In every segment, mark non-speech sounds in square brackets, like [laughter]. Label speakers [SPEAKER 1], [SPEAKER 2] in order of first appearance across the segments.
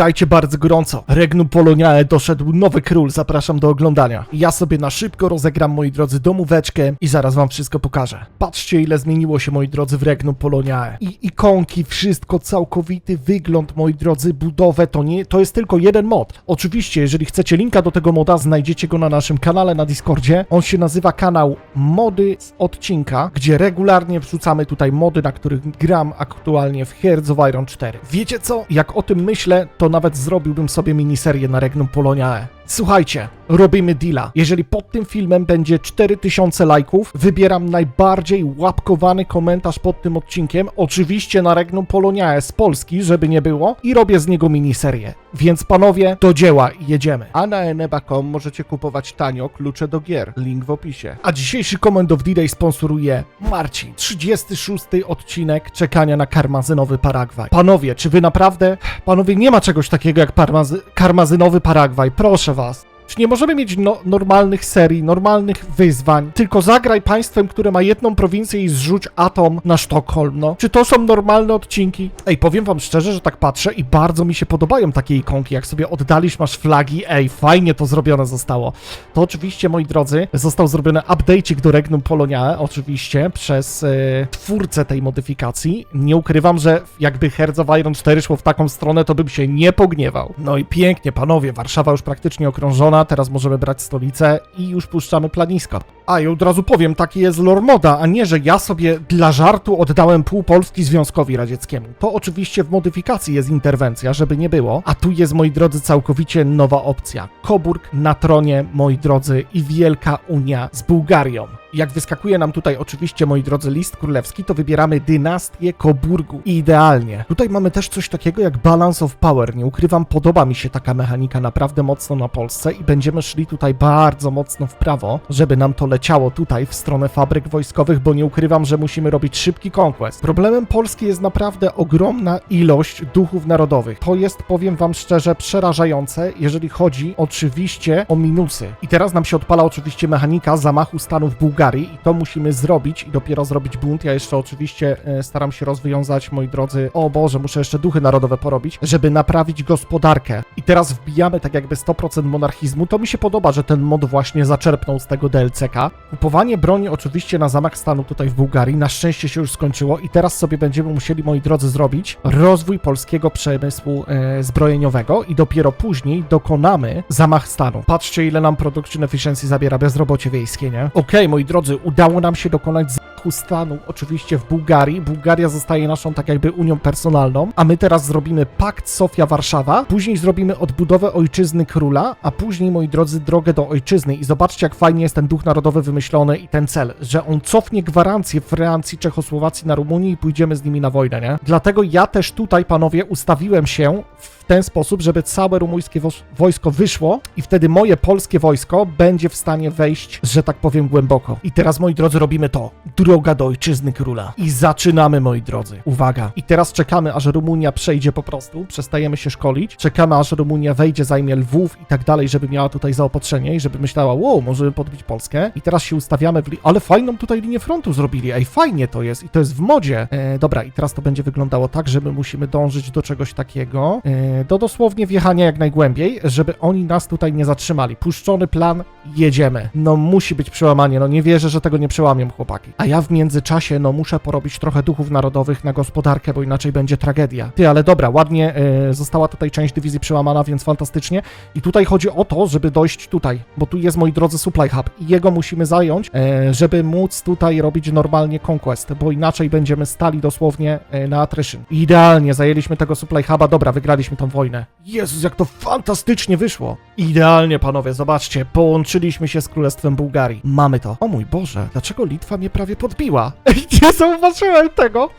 [SPEAKER 1] Witajcie bardzo gorąco. Regnum Poloniae doszedł nowy król, zapraszam do oglądania. Ja sobie na szybko rozegram, moi drodzy, domóweczkę i zaraz wam wszystko pokażę. Patrzcie, ile zmieniło się, moi drodzy, w Regnum Poloniae. I ikonki, wszystko, całkowity wygląd, moi drodzy, budowę, to nie, to jest tylko jeden mod. Oczywiście, jeżeli chcecie linka do tego moda, znajdziecie go na naszym kanale na Discordzie. On się nazywa kanał Mody z odcinka, gdzie regularnie wrzucamy tutaj mody, na których gram aktualnie w Hearts of Iron 4. Wiecie co? Jak o tym myślę, to nawet zrobiłbym sobie miniserię na Regnum Poloniae. Słuchajcie, robimy deala. Jeżeli pod tym filmem będzie 4000 lajków, wybieram najbardziej łapkowany komentarz pod tym odcinkiem, oczywiście na Regnum Poloniae z Polski, żeby nie było, i robię z niego miniserię. Więc panowie, do dzieła i jedziemy. A na eneba.com możecie kupować tanio klucze do gier. Link w opisie. A dzisiejszy Comment of D-Day sponsoruje Marcin. 36 odcinek czekania na karmazynowy Paragwaj. Panowie, czy wy naprawdę... Panowie, nie ma czegoś takiego jak parmazy... karmazynowy Paragwaj. Proszę was. was. Czy nie możemy mieć no, normalnych serii, normalnych wyzwań? Tylko zagraj państwem, które ma jedną prowincję i zrzuć atom na Sztokholm, no. Czy to są normalne odcinki? Ej, powiem wam szczerze, że tak patrzę i bardzo mi się podobają takie ikonki. Jak sobie oddalisz, masz flagi, ej, fajnie to zrobione zostało. To oczywiście, moi drodzy, został zrobiony update'ik do Regnum Poloniae, oczywiście, przez e, twórcę tej modyfikacji. Nie ukrywam, że jakby Hearts of Iron 4 szło w taką stronę, to bym się nie pogniewał. No i pięknie, panowie, Warszawa już praktycznie okrążona, teraz możemy brać stolicę i już puszczamy planisko. A i od razu powiem, taki jest lore moda, a nie, że ja sobie dla żartu oddałem pół Polski Związkowi Radzieckiemu. To oczywiście w modyfikacji jest interwencja, żeby nie było, a tu jest, moi drodzy, całkowicie nowa opcja. Coburg na tronie, moi drodzy, i Wielka Unia z Bułgarią. Jak wyskakuje nam tutaj oczywiście, moi drodzy, list królewski, to wybieramy dynastię Coburgu. I idealnie. Tutaj mamy też coś takiego jak Balance of Power. Nie ukrywam, podoba mi się taka mechanika naprawdę mocno na Polsce i będziemy szli tutaj bardzo mocno w prawo, żeby nam to leciało tutaj w stronę fabryk wojskowych, bo nie ukrywam, że musimy robić szybki conquest. Problemem Polski jest naprawdę ogromna ilość duchów narodowych. To jest, powiem wam szczerze, przerażające, jeżeli chodzi oczywiście o minusy. I teraz nam się odpala oczywiście mechanika zamachu stanu w Bułgarii i to musimy zrobić i dopiero zrobić bunt. Ja jeszcze oczywiście e, staram się rozwiązać, moi drodzy, o Boże, muszę jeszcze duchy narodowe porobić, żeby naprawić gospodarkę. I teraz wbijamy tak jakby 100% monarchizmu. To mi się podoba, że ten mod właśnie zaczerpnął z tego DLCK. Kupowanie broni oczywiście na zamach stanu tutaj w Bułgarii. Na szczęście się już skończyło i teraz sobie będziemy musieli, moi drodzy, zrobić rozwój polskiego przemysłu e, zbrojeniowego i dopiero później dokonamy zamach stanu. Patrzcie, ile nam production efficiency zabiera bezrobocie wiejskie, nie? Okej, moi drodzy, udało nam się dokonać zamachu stanu oczywiście w Bułgarii. Bułgaria zostaje naszą tak jakby unią personalną, a my teraz zrobimy pakt Sofia-Warszawa, później zrobimy odbudowę ojczyzny króla, a później, moi drodzy, drogę do ojczyzny i zobaczcie, jak fajnie jest ten duch narodowy wymyślony i ten cel, że on cofnie gwarancję Francji, Czechosłowacji na Rumunii i pójdziemy z nimi na wojnę, nie? Dlatego ja też tutaj, panowie, ustawiłem się w ten sposób, żeby całe rumuńskie wojsko wyszło i wtedy moje polskie wojsko będzie w stanie wejść, że tak powiem, głęboko. I teraz, moi drodzy, robimy to. Droga do ojczyzny króla. I zaczynamy, moi drodzy. Uwaga. I teraz czekamy, aż Rumunia przejdzie po prostu, przestajemy się szkolić, czekamy, aż Rumunia wejdzie, zajmie Lwów i tak dalej, żeby miała tutaj zaopatrzenie i żeby myślała, wow, możemy podbić Polskę. I teraz się ustawiamy w... Ale fajną tutaj linię frontu zrobili. Ej, fajnie to jest i to jest w modzie. E, dobra, i teraz to będzie wyglądało tak, że my musimy dążyć do czegoś takiego, e, do dosłownie wjechania jak najgłębiej, żeby oni nas tutaj nie zatrzymali. Puszczony plan, jedziemy. No musi być przełamanie, no nie wierzę, że tego nie przełamią chłopaki. A ja w międzyczasie, no muszę porobić trochę duchów narodowych na gospodarkę, bo inaczej będzie tragedia. Ty, ale dobra, ładnie e, została tutaj część dywizji przełamana, więc fantastycznie. I tutaj chodzi o to, żeby dojść tutaj, bo tu jest, moi drodzy, supply hub i jego musimy zająć, e, żeby móc tutaj robić normalnie conquest, bo inaczej będziemy stali dosłownie e, na attrition. Idealnie, zajęliśmy tego supply huba, dobra, wygraliśmy tą wojnę. Jezus, jak to fantastycznie wyszło. Idealnie, panowie, zobaczcie, połączyliśmy się z Królestwem Bułgarii. Mamy to. O mój Boże, dlaczego Litwa mnie prawie podbiła? Ej, nie zauważyłem tego.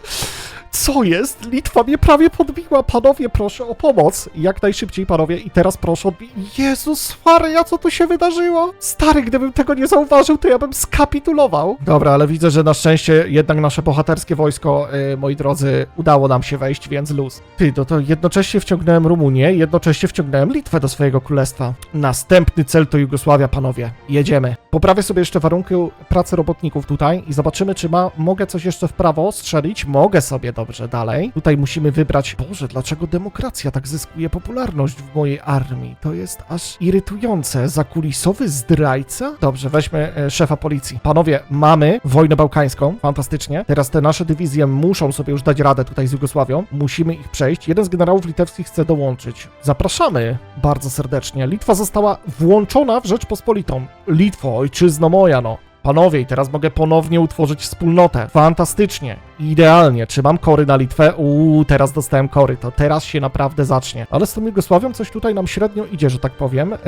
[SPEAKER 1] Co jest? Litwa mnie prawie podbiła. Panowie, proszę o pomoc. Jak najszybciej, panowie. I teraz proszę odbi... Jezus Maria, co tu się wydarzyło? Stary, gdybym tego nie zauważył, to ja bym skapitulował. Dobra, ale widzę, że na szczęście jednak nasze bohaterskie wojsko, yy, moi drodzy, udało nam się wejść, więc luz. Ty, no to jednocześnie wciągnąłem Rumunię, jednocześnie wciągnąłem Litwę do swojego królestwa. Następny cel to Jugosławia, panowie. Jedziemy. Poprawię sobie jeszcze warunki pracy robotników tutaj i zobaczymy, czy ma, mogę coś jeszcze w prawo strzelić. Mogę sobie, dobrze, dalej. Tutaj musimy wybrać... Boże, dlaczego demokracja tak zyskuje popularność w mojej armii? To jest aż irytujące. Zakulisowy zdrajca? Dobrze, weźmy e, szefa policji. Panowie, mamy wojnę bałkańską, fantastycznie. Teraz te nasze dywizje muszą sobie już dać radę tutaj z Jugosławią. Musimy ich przejść. Jeden z generałów litewskich chce dołączyć. Zapraszamy bardzo serdecznie. Litwa została włączona w Rzeczpospolitą. Litwo, ojczyzno moja, no. Panowie, i teraz mogę ponownie utworzyć wspólnotę. Fantastycznie. Idealnie. Czy mam kory na Litwę? Uuu, teraz dostałem kory. To teraz się naprawdę zacznie. Ale z tą Jugosławią coś tutaj nam średnio idzie, że tak powiem. Eee,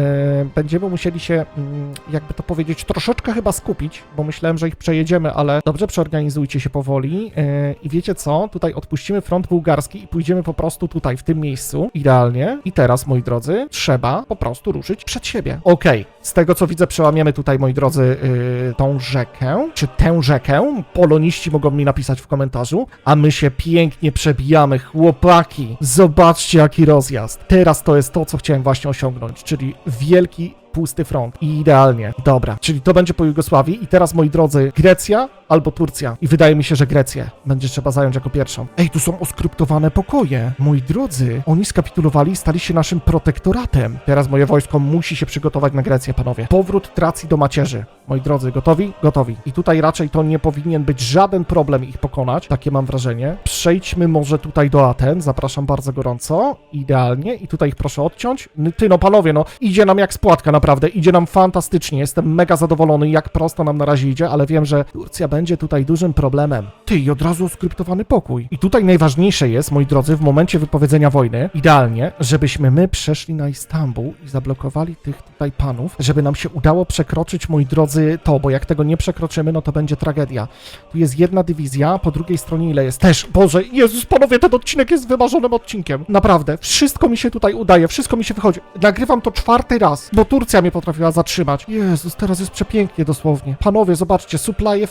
[SPEAKER 1] będziemy musieli się, mm, jakby to powiedzieć, troszeczkę chyba skupić, bo myślałem, że ich przejedziemy, ale dobrze przeorganizujcie się powoli. Eee, I wiecie co? Tutaj odpuścimy front bułgarski i pójdziemy po prostu tutaj, w tym miejscu. Idealnie. I teraz, moi drodzy, trzeba po prostu ruszyć przed siebie. Okej. Z tego, co widzę, przełamiemy tutaj, moi drodzy, yy, tą rzekę, czy tę rzekę. Poloniści mogą mi napisać w komentarzu, a my się pięknie przebijamy, chłopaki. Zobaczcie, jaki rozjazd. Teraz to jest to, co chciałem właśnie osiągnąć, czyli wielki pusty front. I idealnie. Dobra, czyli to będzie po Jugosławii i teraz, moi drodzy, Grecja albo Turcja. I wydaje mi się, że Grecję będzie trzeba zająć jako pierwszą. Ej, tu są oskryptowane pokoje. Moi drodzy, oni skapitulowali i stali się naszym protektoratem. Teraz moje wojsko musi się przygotować na Grecję, panowie. Powrót Tracji do macierzy. Moi drodzy, gotowi? Gotowi. I tutaj raczej to nie powinien być żaden problem ich pokonać. Takie mam wrażenie. Przejdźmy może tutaj do Aten. Zapraszam bardzo gorąco. Idealnie. I tutaj ich proszę odciąć. Ty no, panowie, no, idzie nam jak spłatka, naprawdę. Idzie nam fantastycznie. Jestem mega zadowolony, jak prosto nam na razie idzie, ale wiem, że Turcja będzie tutaj dużym problemem. Ty, i od razu skryptowany pokój. I tutaj najważniejsze jest, moi drodzy, w momencie wypowiedzenia wojny, idealnie, żebyśmy my przeszli na Istanbul i zablokowali tych tutaj panów, żeby nam się udało przekroczyć, moi drodzy, to, bo jak tego nie przekroczymy, no to będzie tragedia. Tu jest jedna dywizja, po drugiej stronie ile jest? Też, Boże, Jezus, panowie, ten odcinek jest wymarzonym odcinkiem. Naprawdę, wszystko mi się tutaj udaje, wszystko mi się wychodzi. Nagrywam to czwarty raz, bo Turcja mnie potrafiła zatrzymać. Jezus, teraz jest przepięknie dosłownie. Panowie, zobaczcie, supply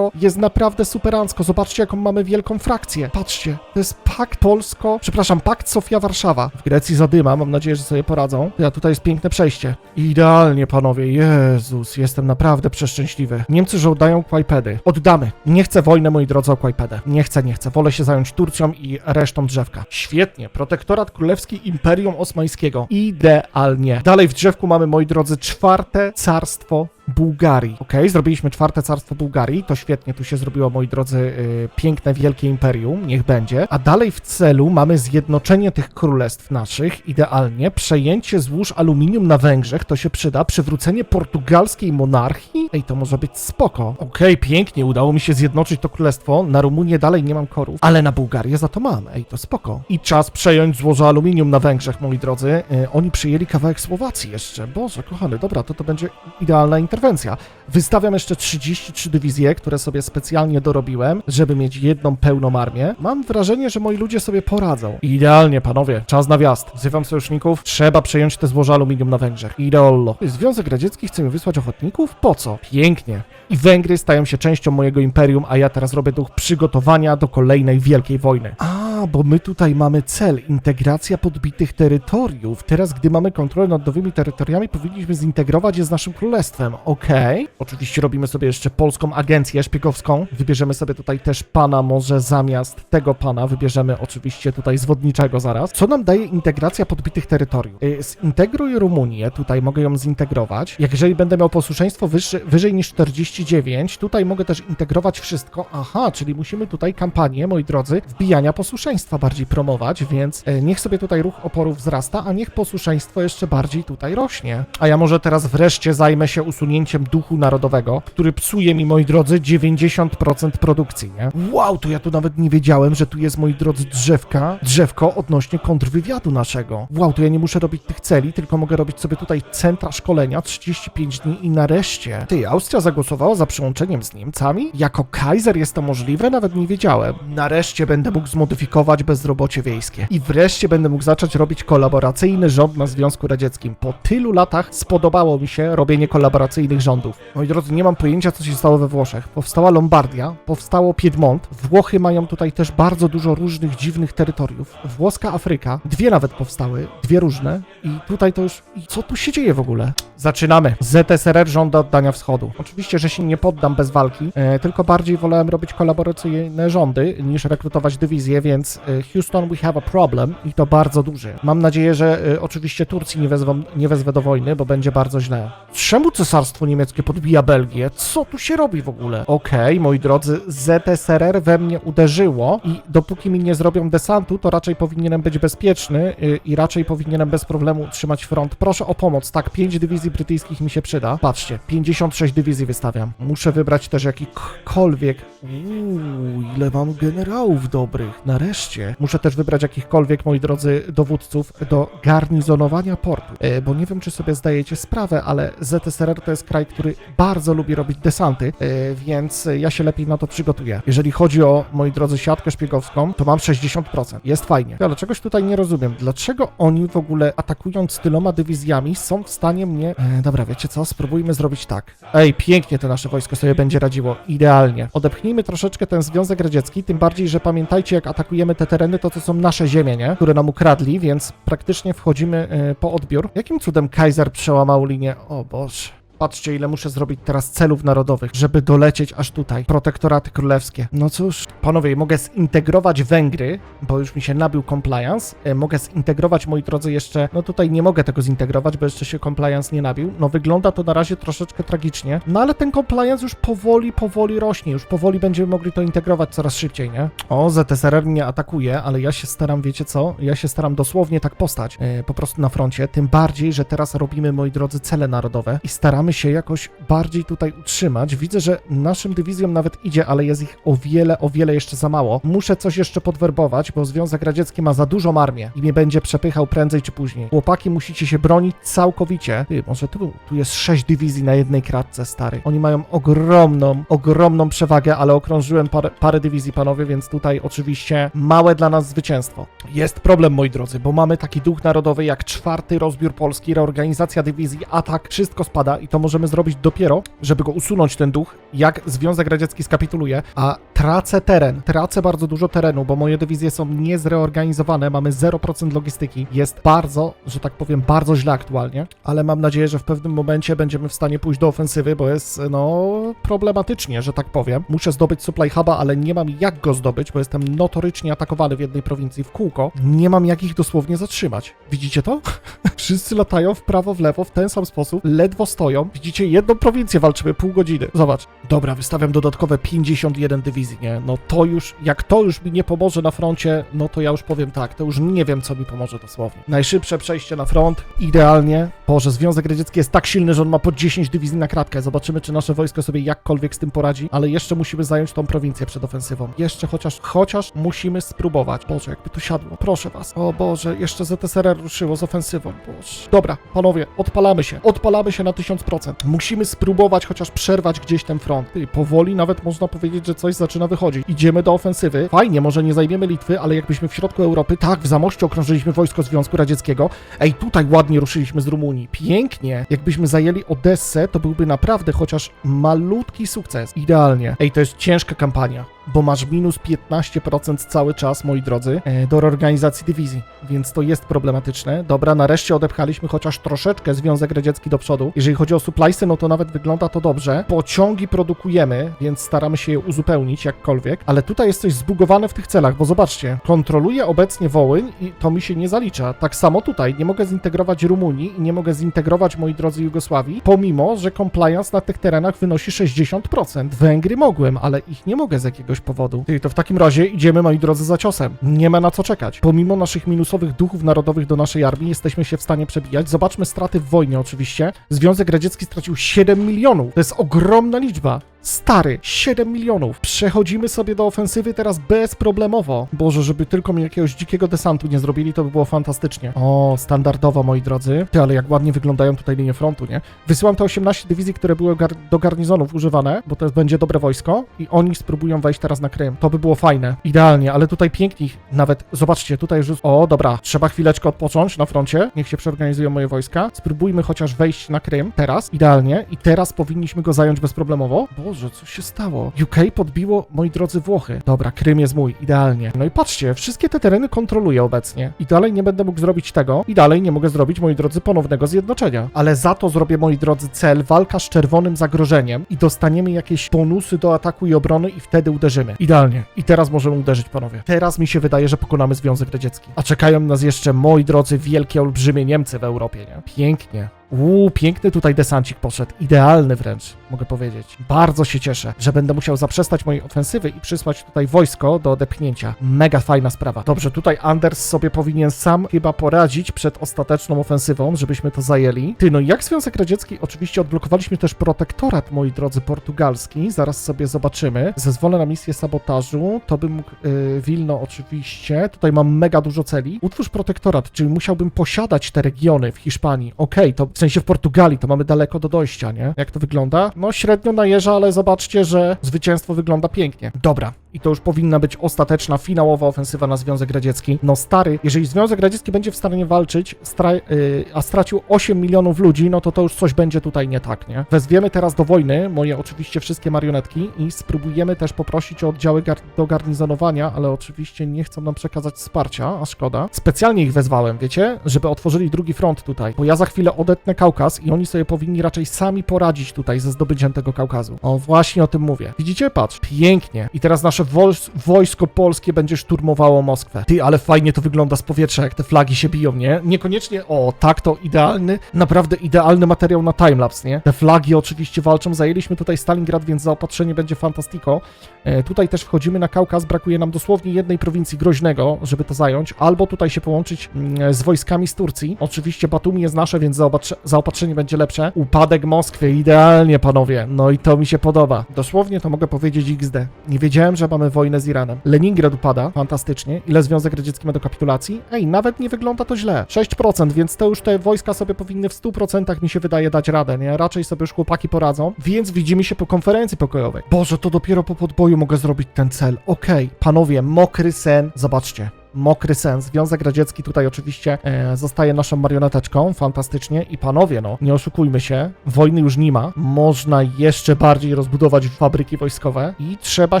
[SPEAKER 1] jest naprawdę superancko. Zobaczcie, jaką mamy wielką frakcję. Patrzcie, to jest pakt Polsko, przepraszam, pakt Sofia-Warszawa. W Grecji zadyma, mam nadzieję, że sobie poradzą. Ja tutaj jest piękne przejście. Idealnie, panowie, Jezus, jestem naprawdę przeszczęśliwy. Niemcy żądają Kłajpedy. Oddamy. Nie chcę wojny, moi drodzy, o Kłajpedę. Nie chcę, nie chcę. Wolę się zająć Turcją i resztą drzewka. Świetnie. Protektorat Królewski Imperium Osmańskiego. Idealnie. Dalej w drzewku mamy, moi drodzy, czwarte carstwo Bułgarii. Okej, zrobiliśmy czwarte carstwo Bułgarii, to świetnie tu się zrobiło, moi drodzy, yy, piękne, wielkie imperium, niech będzie. A dalej w celu mamy zjednoczenie tych królestw naszych, idealnie, przejęcie złóż aluminium na Węgrzech, to się przyda, przywrócenie portugalskiej monarchii, ej, to może być spoko. Okej, pięknie, udało mi się zjednoczyć to królestwo, na Rumunię dalej nie mam korów, ale na Bułgarię za to mam, ej, to spoko. I czas przejąć złoże aluminium na Węgrzech, moi drodzy. Yy, oni przyjęli kawałek Słowacji jeszcze, Boże, kochany, dobra, to to będzie idealna interwencja interwencja. Wystawiam jeszcze 33 dywizje, które sobie specjalnie dorobiłem, żeby mieć jedną pełną armię. Mam wrażenie, że moi ludzie sobie poradzą. Idealnie, panowie. Czas na wjazd. Wzywam sojuszników. Trzeba przejąć te złoża aluminium na Węgrzech. Ideollo. Związek Radziecki chce mi wysłać ochotników? Po co? Pięknie. I Węgry stają się częścią mojego imperium, a ja teraz robię duch przygotowania do kolejnej wielkiej wojny. A, bo my tutaj mamy cel. Integracja podbitych terytoriów. Teraz, gdy mamy kontrolę nad nowymi terytoriami, powinniśmy zintegrować je z naszym królestwem. Okej. Oczywiście robimy sobie jeszcze polską agencję szpiegowską. Wybierzemy sobie tutaj też pana, może zamiast tego pana wybierzemy oczywiście tutaj zwodniczego zaraz. Co nam daje integracja podbitych terytoriów? Y, Zintegruj Rumunię, tutaj mogę ją zintegrować. Jak jeżeli będę miał posłuszeństwo wyższe, wyżej niż 49, tutaj mogę też integrować wszystko. Aha, czyli musimy tutaj kampanię, moi drodzy, wbijania posłuszeństwa bardziej promować, więc e, niech sobie tutaj ruch oporu wzrasta, a niech posłuszeństwo jeszcze bardziej tutaj rośnie. A ja może teraz wreszcie zajmę się usunięciem duchu narodowego, który psuje mi, moi drodzy, 90% produkcji, nie? Wow, to ja tu nawet nie wiedziałem, że tu jest, moi drodzy, drzewka, drzewko odnośnie kontrwywiadu naszego. Wow, to ja nie muszę robić tych celi, tylko mogę robić sobie tutaj centra szkolenia 35 dni i nareszcie. Ty, Austria zagłosowała za przyłączeniem z Niemcami? Jako Kaiser jest to możliwe? Nawet nie wiedziałem. Nareszcie będę mógł zmodyfikować bezrobocie wiejskie. I wreszcie będę mógł zacząć robić kolaboracyjny rząd na Związku Radzieckim. Po tylu latach spodobało mi się robienie kolaboracyjnych rządów. Moi drodzy, nie mam pojęcia, co się stało we Włoszech. Powstała Lombardia, powstało Piedmont. Włochy mają tutaj też bardzo dużo różnych dziwnych terytoriów. Włoska Afryka, dwie nawet powstały, dwie różne. I tutaj to już... I co tu się dzieje w ogóle? Zaczynamy. ZSRR żąda oddania wschodu. Oczywiście, że się nie poddam bez walki, e, tylko bardziej wolałem robić kolaboracyjne rządy niż rekrutować dywizję, więc e, Houston, we have a problem i to bardzo duży. Mam nadzieję, że e, oczywiście Turcji nie, wezwą, nie wezwę do wojny, bo będzie bardzo źle. Czemu cesarstwo niemieckie podbija Belgię? Co tu się robi w ogóle? Okej, moi drodzy, ZSRR we mnie uderzyło i dopóki mi nie zrobią desantu, to raczej powinienem być bezpieczny y, i raczej powinienem bez problemu utrzymać front. Proszę o pomoc, tak, 5 dywizji brytyjskich mi się przyda. Patrzcie, 56 dywizji wystawiam. Muszę wybrać też jakikolwiek... Uuu, ile mam generałów dobrych, nareszcie. Muszę też wybrać jakichkolwiek, moi drodzy, dowódców do garnizonowania portu. E, bo nie wiem, czy sobie zdajecie sprawę, ale ZSRR to jest kraj, który bardzo lubi robić desanty, e, więc ja się lepiej na to przygotuję. Jeżeli chodzi o, moi drodzy, siatkę szpiegowską, to mam 60%. Jest fajnie. Ale czegoś tutaj nie rozumiem. Dlaczego oni w ogóle atakując tyloma dywizjami są w stanie mnie... E, dobra, wiecie co? Spróbujmy zrobić tak. Ej, pięknie to nasze wojsko sobie będzie radziło. Idealnie. Odepchnijmy troszeczkę ten Związek Radziecki, tym bardziej, że pamiętajcie, jak atakujemy te tereny, to to są nasze ziemie, nie? Które nam ukradli, więc praktycznie wchodzimy e, po odbiór. Jakim cudem Kaiser przełamał linię? O Boże. Patrzcie, ile muszę zrobić teraz celów narodowych, żeby dolecieć aż tutaj. Protektoraty królewskie. No cóż, panowie, mogę zintegrować Węgry, bo już mi się nabił compliance. E, mogę zintegrować, moi drodzy, jeszcze. No tutaj nie mogę tego zintegrować, bo jeszcze się compliance nie nabił. No wygląda to na razie troszeczkę tragicznie. No ale ten compliance już powoli, powoli rośnie. Już powoli będziemy mogli to integrować coraz szybciej, nie? O, ZSRR mnie atakuje, ale ja się staram, wiecie co? Ja się staram dosłownie tak postać e, po prostu na froncie. Tym bardziej, że teraz robimy, moi drodzy, cele narodowe i staramy się jakoś bardziej tutaj utrzymać. Widzę, że naszym dywizjom nawet idzie, ale jest ich o wiele, o wiele jeszcze za mało. Muszę coś jeszcze podwerbować, bo Związek Radziecki ma za dużą armię i mnie będzie przepychał prędzej czy później. Chłopaki, musicie się bronić całkowicie. Ty, może tu, tu jest sześć dywizji na jednej kratce, stary. Oni mają ogromną, ogromną przewagę, ale okrążyłem parę, parę dywizji, panowie, więc tutaj oczywiście małe dla nas zwycięstwo. Jest problem, moi drodzy, bo mamy taki duch narodowy jak czwarty rozbiór Polski, reorganizacja dywizji, atak, wszystko spada i to możemy zrobić dopiero, żeby go usunąć ten duch, jak Związek Radziecki skapituluje, a tracę teren, tracę bardzo dużo terenu, bo moje dywizje są niezreorganizowane, mamy 0% logistyki, jest bardzo, że tak powiem, bardzo źle aktualnie, ale mam nadzieję, że w pewnym momencie będziemy w stanie pójść do ofensywy, bo jest, no, problematycznie, że tak powiem. Muszę zdobyć supply huba, ale nie mam jak go zdobyć, bo jestem notorycznie atakowany w jednej prowincji w kółko. Nie mam jak ich dosłownie zatrzymać. Widzicie to? [laughs] Wszyscy latają w prawo, w lewo w ten sam sposób, ledwo stoją. Widzicie, jedną prowincję walczymy pół godziny. Zobacz. Dobra, wystawiam dodatkowe 51 dywizji, nie? No to już, jak to już mi nie pomoże na froncie, no to ja już powiem tak, to już nie wiem, co mi pomoże dosłownie. Najszybsze przejście na front, idealnie. Boże, Związek Radziecki jest tak silny, że on ma po 10 dywizji na kratkę. Zobaczymy, czy nasze wojsko sobie jakkolwiek z tym poradzi, ale jeszcze musimy zająć tą prowincję przed ofensywą. Jeszcze chociaż, chociaż musimy spróbować. Boże, jakby tu siadło. Proszę was. O Boże, jeszcze ZSRR ruszyło z ofensywą. Boże. Dobra, panowie, odpalamy się. Odpalamy się na 1000%. Musimy spróbować chociaż przerwać gdzieś ten front. Powoli nawet można powiedzieć, że coś zaczyna wychodzić. Idziemy do ofensywy. Fajnie, może nie zajmiemy Litwy, ale jakbyśmy w środku Europy, tak, w Zamościu okrążyliśmy wojsko Związku Radzieckiego. Ej, tutaj ładnie ruszyliśmy z Rumunii. Pięknie. Jakbyśmy zajęli Odessę, to byłby naprawdę chociaż malutki sukces. Idealnie. Ej, to jest ciężka kampania bo masz minus 15% cały czas, moi drodzy, e, do reorganizacji dywizji, więc to jest problematyczne. Dobra, nareszcie odepchaliśmy chociaż troszeczkę Związek Radziecki do przodu. Jeżeli chodzi o suppliesy, no to nawet wygląda to dobrze. Pociągi produkujemy, więc staramy się je uzupełnić jakkolwiek, ale tutaj jest coś zbugowane w tych celach, bo zobaczcie, kontroluję obecnie Wołyń i to mi się nie zalicza. Tak samo tutaj, nie mogę zintegrować Rumunii i nie mogę zintegrować, moi drodzy, Jugosławii, pomimo, że compliance na tych terenach wynosi 60%. Węgry mogłem, ale ich nie mogę z jakiegoś powodu. Ty, to w takim razie idziemy, moi drodzy, za ciosem. Nie ma na co czekać. Pomimo naszych minusowych duchów narodowych do naszej armii, jesteśmy się w stanie przebijać. Zobaczmy straty w wojnie oczywiście. Związek Radziecki stracił 7 milionów. To jest ogromna liczba. Stary, 7 milionów. Przechodzimy sobie do ofensywy teraz bezproblemowo. Boże, żeby tylko mi jakiegoś dzikiego desantu nie zrobili, to by było fantastycznie. O, standardowo, moi drodzy. Ty, ale jak ładnie wyglądają tutaj linie frontu, nie? Wysyłam te 18 dywizji, które były gar do garnizonów używane, bo to będzie dobre wojsko i oni spróbują wejść teraz na Krym. To by było fajne. Idealnie, ale tutaj pięknie nawet, zobaczcie, tutaj już... O, dobra, trzeba chwileczkę odpocząć na froncie. Niech się przeorganizują moje wojska. Spróbujmy chociaż wejść na Krym teraz, idealnie. I teraz powinniśmy go zająć bezproblemowo. Boże, co się stało? UK podbiło, moi drodzy, Włochy. Dobra, Krym jest mój, idealnie. No i patrzcie, wszystkie te tereny kontroluję obecnie. I dalej nie będę mógł zrobić tego. I dalej nie mogę zrobić, moi drodzy, ponownego zjednoczenia. Ale za to zrobię, moi drodzy, cel, walka z czerwonym zagrożeniem i dostaniemy jakieś bonusy do ataku i obrony i wtedy uderzymy. Idealnie. I teraz możemy uderzyć, panowie. Teraz mi się wydaje, że pokonamy Związek Radziecki. A czekają nas jeszcze, moi drodzy, wielkie, olbrzymie Niemcy w Europie, nie? Pięknie. Uuu, piękny tutaj desancik poszedł. Idealny wręcz, mogę powiedzieć. Bardzo się cieszę, że będę musiał zaprzestać mojej ofensywy i przysłać tutaj wojsko do odepchnięcia. Mega fajna sprawa. Dobrze, tutaj Anders sobie powinien sam chyba poradzić przed ostateczną ofensywą, żebyśmy to zajęli. Ty, no jak Związek Radziecki, oczywiście odblokowaliśmy też protektorat, moi drodzy, portugalski. Zaraz sobie zobaczymy. Zezwolę na misję sabotażu. To bym mógł, yy, Wilno oczywiście. Tutaj mam mega dużo celi. Utwórz protektorat, czyli musiałbym posiadać te regiony w Hiszpanii. Okej, to w sensie w Portugalii, to mamy daleko do dojścia, nie? Jak to wygląda? No średnio najeżdża, ale zobaczcie, że zwycięstwo wygląda pięknie. Dobra. I to już powinna być ostateczna, finałowa ofensywa na Związek Radziecki. No stary, jeżeli Związek Radziecki będzie w stanie walczyć, stra- yy, a stracił 8 milionów ludzi, no to to już coś będzie tutaj nie tak, nie? Wezwiemy teraz do wojny moje oczywiście wszystkie marionetki i spróbujemy też poprosić o oddziały gar- do garnizonowania, ale oczywiście nie chcą nam przekazać wsparcia, a szkoda. Specjalnie ich wezwałem, wiecie, żeby otworzyli drugi front tutaj, bo ja za chwilę odetnę Kaukaz i oni sobie powinni raczej sami poradzić tutaj ze zdobyciem tego Kaukazu. O, właśnie o tym mówię. Widzicie? Patrz, pięknie. I teraz nasze wojs- wojsko polskie będzie szturmowało Moskwę. Ty, ale fajnie to wygląda z powietrza, jak te flagi się biją, nie? Niekoniecznie, o, tak, to idealny, naprawdę idealny materiał na timelapse, nie? Te flagi oczywiście walczą, zajęliśmy tutaj Stalingrad, więc zaopatrzenie będzie fantastiko. E, tutaj też wchodzimy na Kaukaz, brakuje nam dosłownie jednej prowincji groźnego, żeby to zająć, albo tutaj się połączyć mm, z wojskami z Turcji. Oczywiście Batumi jest nasze, więc zaopatrze- zaopatrzenie będzie lepsze. Upadek Moskwy, idealnie, panowie. No i to mi się podoba. Dosłownie to mogę powiedzieć XD. Nie wiedziałem, że mamy wojnę z Iranem. Leningrad upada, fantastycznie. Ile Związek Radziecki ma do kapitulacji? Ej, nawet nie wygląda to źle. 6%, więc to już te wojska sobie powinny w 100% mi się wydaje dać radę, nie? Raczej sobie już chłopaki poradzą, więc widzimy się po konferencji pokojowej. Boże, to dopiero po podboju mogę zrobić ten cel. Okej, panowie, mokry sen. Zobaczcie. Mokry sen. Związek Radziecki tutaj oczywiście e, zostaje naszą marioneteczką, fantastycznie. I panowie, no, nie oszukujmy się, wojny już nie ma. Można jeszcze bardziej rozbudować fabryki wojskowe i trzeba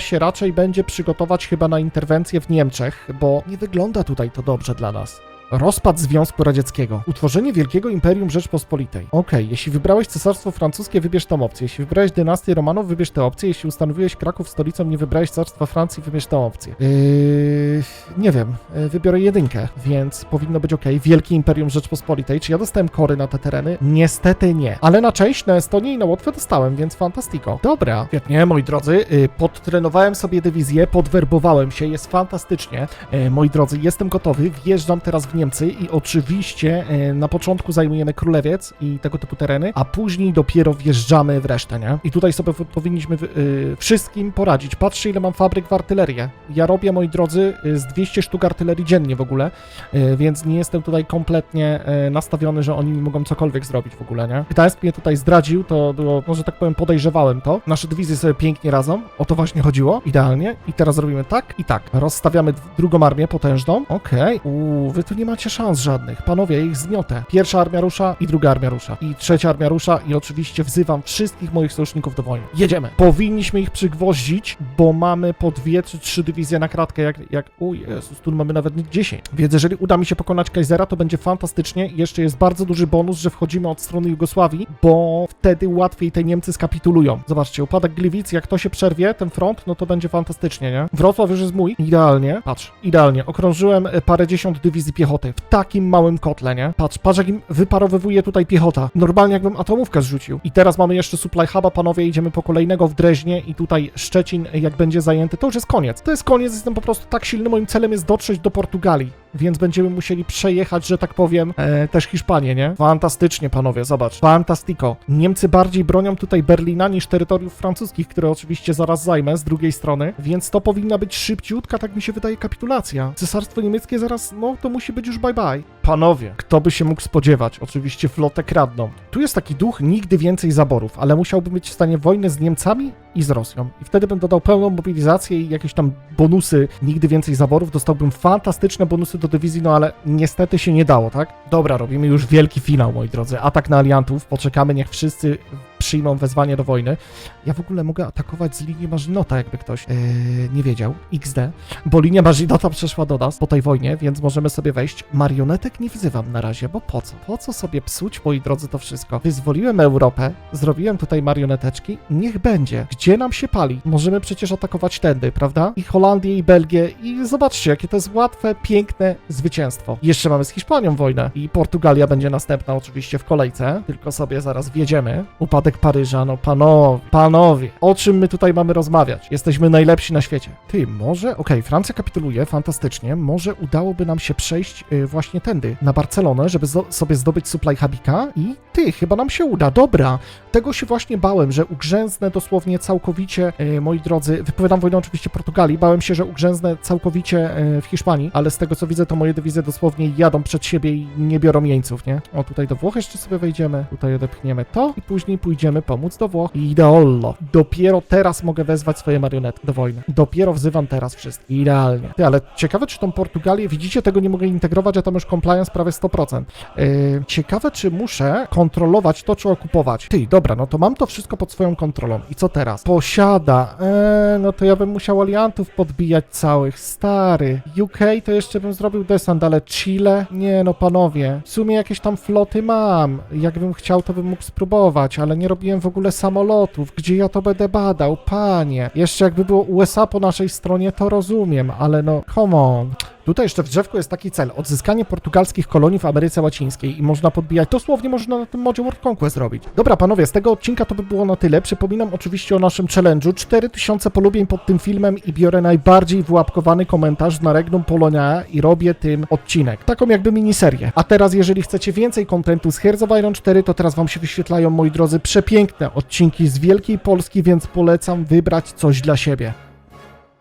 [SPEAKER 1] się raczej będzie przygotować chyba na interwencję w Niemczech, bo nie wygląda tutaj to dobrze dla nas. Rozpad Związku Radzieckiego. Utworzenie Wielkiego Imperium Rzeczpospolitej. Okej, jeśli wybrałeś Cesarstwo Francuskie, wybierz tą opcję. Jeśli wybrałeś dynastię Romanów, wybierz tę opcję. Jeśli ustanowiłeś Kraków stolicą, nie wybrałeś Cesarstwa Francji, wybierz tę opcję. Yy, nie wiem, yy, wybiorę jedynkę, więc powinno być ok. Wielkie Imperium Rzeczpospolitej. Czy ja dostałem kory na te tereny? Niestety nie. Ale na część, na Estonię i na Łotwę dostałem, więc fantastiko. Dobra, świetnie, moi drodzy. Yy, podtrenowałem sobie dywizję, podwerbowałem się, jest fantastycznie. Yy, moi drodzy, jestem gotowy, wjeżdżam teraz w Niemcy i oczywiście e, na początku zajmujemy Królewiec i tego typu tereny, a później dopiero wjeżdżamy w resztę, nie? I tutaj sobie powinniśmy y, wszystkim poradzić. Patrzcie, ile mam fabryk w artylerię. Ja robię, moi drodzy, y, z 200 sztuk artylerii dziennie w ogóle, więc nie jestem tutaj kompletnie e, nastawiony, że oni mogą cokolwiek zrobić w ogóle, nie? Gdańsk mnie tutaj zdradził, to było, może tak powiem, podejrzewałem to. Nasze dywizje sobie pięknie radzą, o to właśnie chodziło, idealnie. I teraz robimy tak i tak. Rozstawiamy drugą armię potężną. Okej, uuu, wy tu nie macie szans żadnych. Panowie, ich zmiotę. Pierwsza armia rusza i druga armia rusza. I trzecia armia rusza i oczywiście wzywam wszystkich moich sojuszników do wojny. Jedziemy. Powinniśmy ich przygwoździć, bo mamy po dwie czy trzy dywizje na kratkę, jak, jak o Jezus, tu mamy nawet 10. Więc jeżeli uda mi się pokonać Kaisera, to będzie fantastycznie i jeszcze jest bardzo duży bonus, że wchodzimy od strony Jugosławii, bo wtedy łatwiej te Niemcy skapitulują. Zobaczcie, upadek Gliwic, jak to się przerwie, ten front, no to będzie fantastycznie, nie? Wrocław już jest mój. Idealnie. Patrz, idealnie. Okrążyłem e, parędziesiąt dywizji piechoty w takim małym kotle, nie? Patrz, patrz jak im wyparowywuje tutaj piechota. Normalnie jakbym atomówkę zrzucił. I teraz mamy jeszcze supply huba, panowie, idziemy po kolejnego w Dreźnie i tutaj Szczecin, jak będzie zajęty, to już jest koniec. To jest koniec, jestem po prostu tak silny, moim celem jest dotrzeć do Portugalii. Więc będziemy musieli przejechać, że tak powiem, e, też Hiszpanię, nie? Fantastycznie, panowie, zobacz. Fantastico. Niemcy bardziej bronią tutaj Berlina niż terytoriów francuskich, które oczywiście zaraz zajmę z drugiej strony, więc to powinna być szybciutka, tak mi się wydaje, kapitulacja. Cesarstwo niemieckie zaraz, no to musi być już bye bye. Panowie, kto by się mógł spodziewać? Oczywiście flotę kradną. Tu jest taki duch nigdy więcej zaborów, ale musiałbym być w stanie wojny z Niemcami i z Rosją. I wtedy bym dodał pełną mobilizację i jakieś tam bonusy, nigdy więcej zaborów, dostałbym fantastyczne bonusy do dywizji, no ale niestety się nie dało, tak? Dobra, robimy już wielki finał, moi drodzy. Atak na aliantów, poczekamy, niech wszyscy przyjmą wezwanie do wojny. Ja w ogóle mogę atakować z linii Marzinota, jakby ktoś yy, nie wiedział. XD. Bo linia Marzinota przeszła do nas po tej wojnie, więc możemy sobie wejść. Marionetek nie wzywam na razie, bo po co? Po co sobie psuć, moi drodzy, to wszystko? Wyzwoliłem Europę, zrobiłem tutaj marioneteczki, niech będzie. Gdzie nam się pali? Możemy przecież atakować tędy, prawda? I Holandię, i Belgię, i zobaczcie, jakie to jest łatwe, piękne zwycięstwo. Jeszcze mamy z Hiszpanią wojnę i Portugalia będzie następna oczywiście w kolejce, tylko sobie zaraz wjedziemy. Upadek Paryża, no panowie, panowie, o czym my tutaj mamy rozmawiać? Jesteśmy najlepsi na świecie. Ty, może, okej, Francja kapituluje, fantastycznie, może udałoby nam się przejść y, właśnie tędy, na Barcelonę, żeby zo- sobie zdobyć supply hubika i ty, chyba nam się uda, dobra. Tego się właśnie bałem, że ugrzęznę dosłownie całkowicie, e, moi drodzy, wypowiadam wojnę oczywiście Portugalii, bałem się, że ugrzęznę całkowicie e, w Hiszpanii, ale z tego co widzę, to moje dywizje dosłownie jadą przed siebie i nie biorą jeńców, nie? O, tutaj do Włoch jeszcze sobie wejdziemy, tutaj odepchniemy to i później pójdziemy pomóc do Włoch. Ideollo. Dopiero teraz mogę wezwać swoje marionetki do wojny. Dopiero wzywam teraz wszystkich. Idealnie. Ty, ale ciekawe, czy tą Portugalię, widzicie, tego nie mogę integrować, a tam już compliance prawie 100%. Yy, ciekawe, czy muszę kontrolować to, czy okupować. Ty, dobra, no to mam to wszystko pod swoją kontrolą. I co teraz? Posiada. Eee, no to ja bym musiał aliantów podbijać całych. Stary. UK to jeszcze bym zrobił desant, ale Chile? Nie no, panowie. W sumie jakieś tam floty mam. Jakbym chciał, to bym mógł spróbować, ale nie robiłem w ogóle samolotów. Gdzie ja to będę badał? Panie. Jeszcze jakby było USA po naszej stronie, to rozumiem, ale no, come on. Tutaj jeszcze w drzewku jest taki cel, odzyskanie portugalskich kolonii w Ameryce Łacińskiej i można podbijać, dosłownie można na tym modzie World Conquest robić. Dobra panowie, z tego odcinka to by było na tyle. Przypominam oczywiście o naszym challenge'u, 4000 polubień pod tym filmem i biorę najbardziej wyłapkowany komentarz na Regnum Polonia i robię tym odcinek. Taką jakby miniserię. A teraz jeżeli chcecie więcej kontentu z Hearts of Iron 4, to teraz wam się wyświetlają, moi drodzy, przepiękne odcinki z Wielkiej Polski, więc polecam wybrać coś dla siebie.